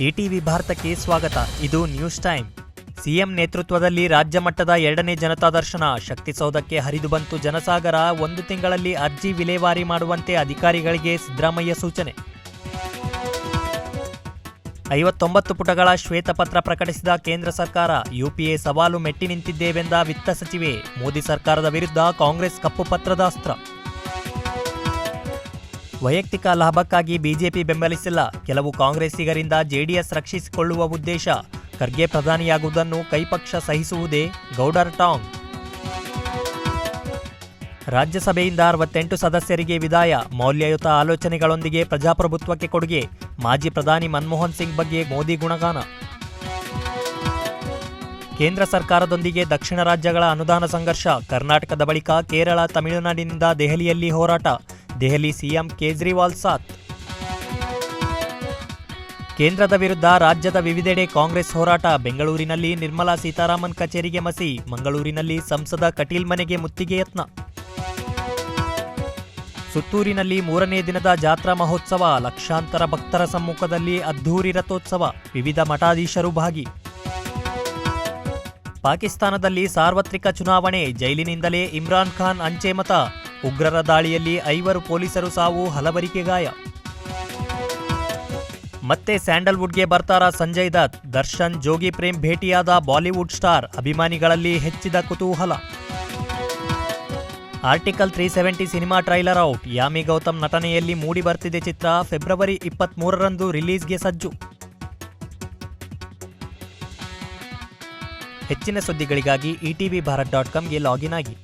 ETV ಭಾರತಕ್ಕೆ ಸ್ವಾಗತ. ಇದು ನ್ಯೂಸ್ ಟೈಮ್. ಸಿಎಂ ನೇತೃತ್ವದಲ್ಲಿ ರಾಜ್ಯ ಮಟ್ಟದ ಎರಡನೇ ಜನತಾ ದರ್ಶನ. ಶಕ್ತಿಸೌಧಕ್ಕೆ ಹರಿದು ಬಂತು ಜನಸಾಗರ. ಒಂದು ತಿಂಗಳಲ್ಲಿ ಅರ್ಜಿ ವಿಲೇವಾರಿ ಮಾಡುವಂತೆ ಅಧಿಕಾರಿಗಳಿಗೆ ಸಿದ್ದರಾಮಯ್ಯ ಸೂಚನೆ. ಐವತ್ತೊಂಬತ್ತು ಪುಟಗಳ ಶ್ವೇತಪತ್ರ ಪ್ರಕಟಿಸಿದ ಕೇಂದ್ರ ಸರ್ಕಾರ. ಯುಪಿಎ ಸವಾಲು ಮೆಟ್ಟಿ ನಿಂತಿದ್ದೇವೆಂದ ವಿತ್ತ ಸಚಿವೆ. ಮೋದಿ ಸರ್ಕಾರದ ವಿರುದ್ಧ ಕಾಂಗ್ರೆಸ್ ಕಪ್ಪು ಪತ್ರದ ಅಸ್ತ್ರ. ವೈಯಕ್ತಿಕ ಲಾಭಕ್ಕಾಗಿ ಬಿಜೆಪಿ ಬೆಂಬಲಿಸಿಲ್ಲ. ಕೆಲವು ಕಾಂಗ್ರೆಸ್ಸಿಗರಿಂದ ಜೆಡಿಎಸ್ ರಕ್ಷಿಸಿಕೊಳ್ಳುವ ಉದ್ದೇಶ. ಖರ್ಗೆ ಪ್ರಧಾನಿಯಾಗುವುದನ್ನು ಕೈಪಕ್ಷ ಸಹಿಸುವುದೇ ಗೌಡರ್ ಟಾಂಗ್. ರಾಜ್ಯಸಭೆಯಿಂದ ಅರವತ್ತೆಂಟು ಸದಸ್ಯರಿಗೆ ವಿದಾಯ. ಮೌಲ್ಯಯುತ ಆಲೋಚನೆಗಳೊಂದಿಗೆ ಪ್ರಜಾಪ್ರಭುತ್ವಕ್ಕೆ ಕೊಡುಗೆ. ಮಾಜಿ ಪ್ರಧಾನಿ ಮನಮೋಹನ್ ಸಿಂಗ್ ಬಗ್ಗೆ ಮೋದಿ ಗುಣಗಾನ. ಕೇಂದ್ರ ಸರ್ಕಾರದೊಂದಿಗೆ ದಕ್ಷಿಣ ರಾಜ್ಯಗಳ ಅನುದಾನ ಸಂಘರ್ಷ. ಕರ್ನಾಟಕದ ಬಳಿಕ ಕೇರಳ ತಮಿಳುನಾಡಿನಿಂದ ದೆಹಲಿಯಲ್ಲಿ ಹೋರಾಟ. ದೆಹಲಿ ಸಿಎಂ ಕೇಜ್ರಿವಾಲ್ ಸಾಥ್. ಕೇಂದ್ರದ ವಿರುದ್ಧ ರಾಜ್ಯದ ವಿವಿಧೆಡೆ ಕಾಂಗ್ರೆಸ್ ಹೋರಾಟ ಬೆಂಗಳೂರಿನಲ್ಲಿ ನಿರ್ಮಲಾ ಸೀತಾರಾಮನ್ ಕಚೇರಿಗೆ ಮಸಿ, ಮಂಗಳೂರಿನಲ್ಲಿ ಸಂಸದ ಕಟೀಲ್ ಮನೆಗೆ ಮುತ್ತಿಗೆ ಯತ್ನ. ಸುತ್ತೂರಿನಲ್ಲಿ ಮೂರನೇ ದಿನದ ಜಾತ್ರಾ ಮಹೋತ್ಸವ, ಲಕ್ಷಾಂತರ ಭಕ್ತರ ಸಮ್ಮುಖದಲ್ಲಿ ಅದ್ಧೂರಿ ರಥೋತ್ಸವ, ವಿವಿಧ ಮಠಾಧೀಶರು ಭಾಗಿ. ಪಾಕಿಸ್ತಾನದಲ್ಲಿ ಸಾರ್ವತ್ರಿಕ ಚುನಾವಣೆ, ಜೈಲಿನಿಂದಲೇ ಇಮ್ರಾನ್ ಖಾನ್ ಅಂಚೆ ಮತ ಉಗ್ರರ ದಾಳಿಯಲ್ಲಿ ಐವರು ಪೊಲೀಸರು ಸಾವು ಹಲವರಿಗೆ ಗಾಯ. ಮತ್ತೆ ಸ್ಯಾಂಡಲ್ವುಡ್ಗೆ ಬರ್ತಾರಾ ಸಂಜಯ್ ದತ್, ದರ್ಶನ್, ಜೋಗಿ ಪ್ರೇಮ್ ಭೇಟಿಯಾದ ಬಾಲಿವುಡ್ ಸ್ಟಾರ್ ಅಭಿಮಾನಿಗಳಲ್ಲಿ ಹೆಚ್ಚಿದ ಕುತೂಹಲ. Article three seventy cinema trailer out, Yami Gautam ನಟನೆಯಲ್ಲಿ ಮೂಡಿ ಬರ್ತಿದೆ ಚಿತ್ರ ಫೆಬ್ರವರಿ ಇಪ್ಪತ್ತ್ ಮೂರರಂದು ರಿಲೀಸ್ಗೆ ಸಜ್ಜು. ಹೆಚ್ಚಿನ ಸುದ್ದಿಗಳಿಗಾಗಿ ಇಟಿವಿ ಭಾರತ್ ಡಾಟ್ ಕಾಮ್ಗೆ ಲಾಗಿನ್ ಆಗಿ.